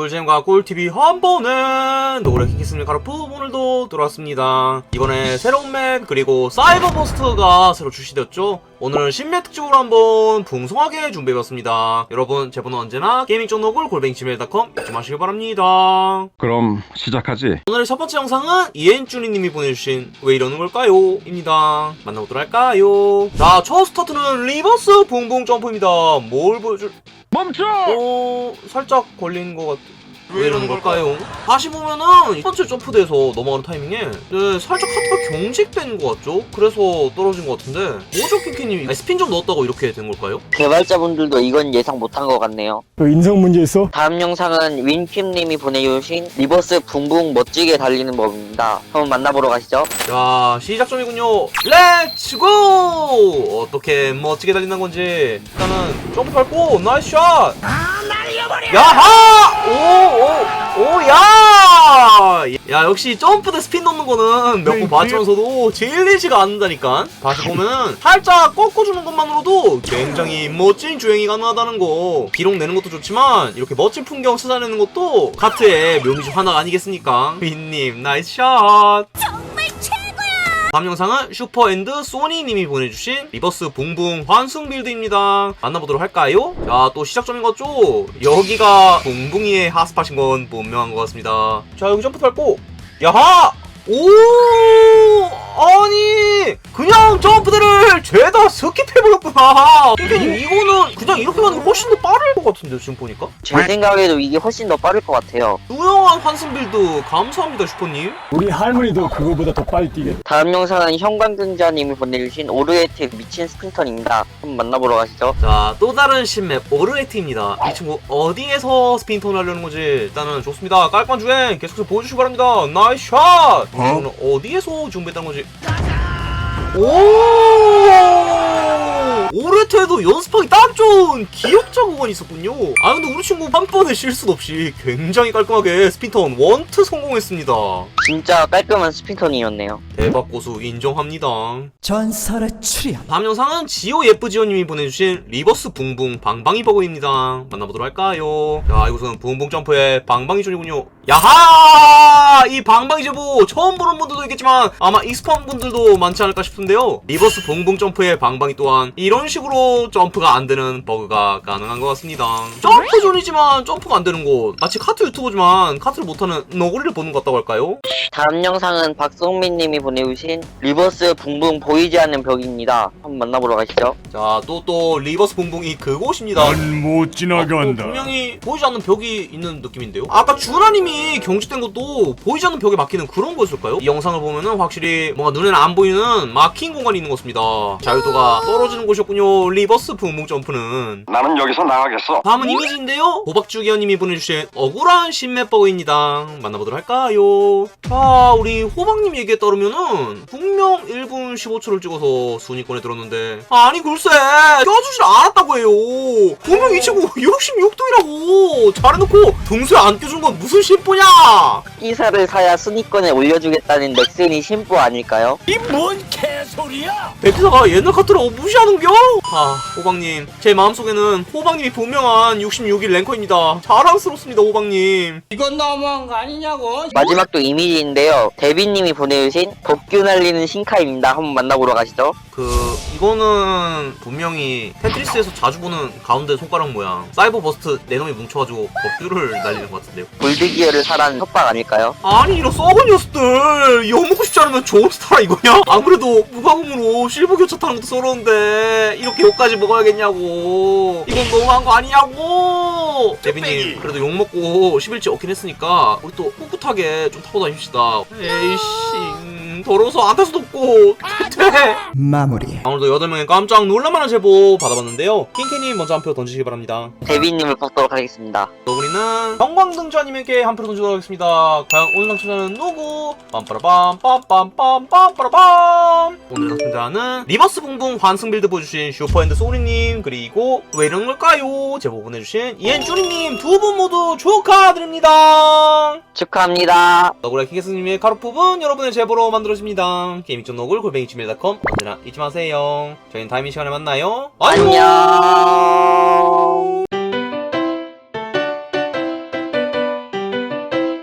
꿀잼과 꿀TV 한 번에 노래 키키스님 가르프 오늘도 돌아왔습니다. 이번에 새로운 맵 그리고 사이버 버스트가 새로 출시되었죠. 오늘은 신맵 특집으로 한번 풍성하게 준비해봤습니다. 여러분 제 번호 언제나 게이밍 쪽노골 골뱅이 지메일닷컴 잊지 마시기 바랍니다. 그럼 시작하지. 오늘의 첫 번째 영상은 이엔쭈니님이 보내주신 왜 이러는 걸까요? 입니다. 만나보도록 할까요? 자, 첫 스타트는 리버스 붕붕 점프입니다. 뭘 보여줄, 멈춰! 어, 살짝 걸린 것 같... 왜 이러는 걸까요? 다시 보면은 첫 번째 점프대에서 넘어가는 타이밍에 네, 살짝 카트가 경직된 것 같죠? 그래서 떨어진 것 같은데 뭐죠 킹키님? 아니, 스핀 좀 넣었다고 이렇게 된 걸까요? 개발자분들도 이건 예상 못한 것 같네요. 또 인성 문제 있어? 다음 영상은 윈킴님이 보내주신 리버스 붕붕 멋지게 달리는 법입니다. 한번 만나보러 가시죠. 자 시작점이군요 렛츠고 어떻게 멋지게 달린다는 건지 일단은 점프 밟고 나이스 샷 야하! 오 오 오 야! 야 역시 점프 대 스핀 넣는 거는 몇번 봤지만서도 질리지가 않는다니까. 다시 보면은 살짝 꺾어주는 것만으로도 굉장히 멋진 주행이 가능하다는 거. 비록 내는 것도 좋지만 이렇게 멋진 풍경 찾아내는 것도 카트의 묘미 중 하나가 아니겠습니까? 빈님 나이스 샷 다음 영상은 슈퍼앤드 소니님이 보내주신 리버스 붕붕 환승 빌드입니다. 만나보도록 할까요? 자, 또 시작점인 것 같죠? 여기가 붕붕이의 핫스팟인 건 분명한 것 같습니다. 자, 여기 점프 밟고, 야하! 오! 죄다 스킵해버렸구나! 선생님, 이거는 그냥 이렇게 가는 게 훨씬 더 빠를 것 같은데요, 지금 보니까? 제 생각에도 이게 훨씬 더 빠를 것 같아요. 유용한 환승 빌드, 감사합니다, 슈퍼님. 우리 할머니도 그거보다 더 빨리 뛰겠다. 다음 영상은 형광등자님이 보내주신 오르에텍 미친 스프린터입니다. 한번 만나보러 가시죠. 자, 또 다른 신맵 오르에트입니다. 이 친구 어디에서 스핀턴을 하려는 건지 일단은 좋습니다. 깔끔한 주행 계속해서 보여주시기 바랍니다. 나이스 샷! 이 친구는 어디에서 준비했다는 건지 오! 오르에트에도 연습하기 딱 좋은 기억자 구간이 있었군요. 아 근데 우리 친구 한 번의 실수 없이 굉장히 깔끔하게 스핀턴 원트 성공했습니다. 진짜 깔끔한 스프린터이었네요. 대박 고수 인정합니다. 전설의 출현 다음 영상은 지오 예쁘지오님이 보내주신 리버스 붕붕 방방이 버그입니다. 만나보도록 할까요? 자, 이곳은 붕붕 점프의 방방이 존이군요. 야하! 이 방방이 제보 처음 보는 분들도 있겠지만 아마 익스판 분들도 많지 않을까 싶은데요. 리버스 붕붕 점프의 방방이 또한 이런 식으로 점프가 안 되는 버그가 가능한 것 같습니다. 점프 존이지만 점프가 안 되는 곳. 마치 카트 유튜버지만 카트를 못하는 너구리를 보는 것 같다고 할까요? 다음 영상은 박성민 님이 보내주신 리버스 붕붕 보이지 않는 벽입니다. 한번 만나보러 가시죠. 자, 또 또 리버스 붕붕이 그곳입니다. 난못 어, 지나간다. 분명히 보이지 않는 벽이 있는 느낌인데요. 아까 주라님이 경직된 것도 보이지 않는 벽에 막히는 그런 거였을까요? 이 영상을 보면은 확실히 뭔가 눈에는 안 보이는 막힌 공간이 있는 것 같습니다. 자유도가 떨어지는 곳이었 군요. 리버스 붕붕 점프는. 나는 여기서 나가겠어. 다음은 이미지인데요. 호박주기현님이 보내주신 억울한 신맵버그입니다. 만나보도록 할까요? 자, 우리 호박님 얘기에 따르면은 분명 1분 15초를 찍어서 순위권에 들었는데 아니 글쎄 껴주질 않았다고 해요. 분명 이 친구 66등이라고 잘해놓고 동수에 안 껴준 건 무슨 심보냐? 이사를 사야 순위권에 올려주겠다는 넥슨이 심보 아닐까요? 백기사가 옛날 카트를 무시하는겨? 아, 호박님. 제 마음속에는 호박님이 분명한 66일 랭커입니다. 자랑스럽습니다, 호박님. 이건 너무한 거 아니냐고 마지막도 이미지인데요. 데비님이 보내주신 법규 날리는 신카입니다. 한번 만나보러 가시죠. 그, 이거는 분명히 테트리스에서 자주 보는 가운데 손가락 모양. 사이버 버스트 네 놈이 뭉쳐가지고 법규를 날리는 것 같은데요. 골드기어를 사라는 협박 아닐까요? 아니, 이런 썩은 녀석들! 엿 먹고 싶지 않으면 좋은 스타라 이거냐? 안 그래도 무과금으로 실버 교차 타는 것도 서러운데, 이렇게 욕까지 먹어야겠냐고. 이건 너무한 거 아니냐고! 데비님, 그래도 욕 먹고 11지 얻긴 했으니까, 우리 또 꿋꿋하게 좀 타고 다닙시다. 에이씨, 음, 더러워서 안 탈 수도 없고, 돼! 마무리 오늘도 8명의 깜짝 놀랄만한 제보 받아봤는데요. 킹캐님 먼저 한 표 던지시기 바랍니다. 데비님을 뽑도록 하겠습니다. 너구리는 형광등자님에게 한 표를 던지도록 하겠습니다. 과연 오늘 당첨자는 누구? 빰빠라밤 빰빰빰 빰빠라밤 오늘 당첨자는 리버스 붕붕 환승 빌드 보여주신 슈퍼앤드 소리님 그리고 왜 이런 걸까요? 제보 보내주신 이엔쭈리님 두 분 모두 축하드립니다. 축하합니다. 너구리 킹캐스님의 가로 부분 여러분의 제보로 만들어 집니다. 게임 쪽 너굴 골뱅이 지메일닷컴 언제나 잊지 마세요. 저희는 다음 이 시간에 만나요. 안녕.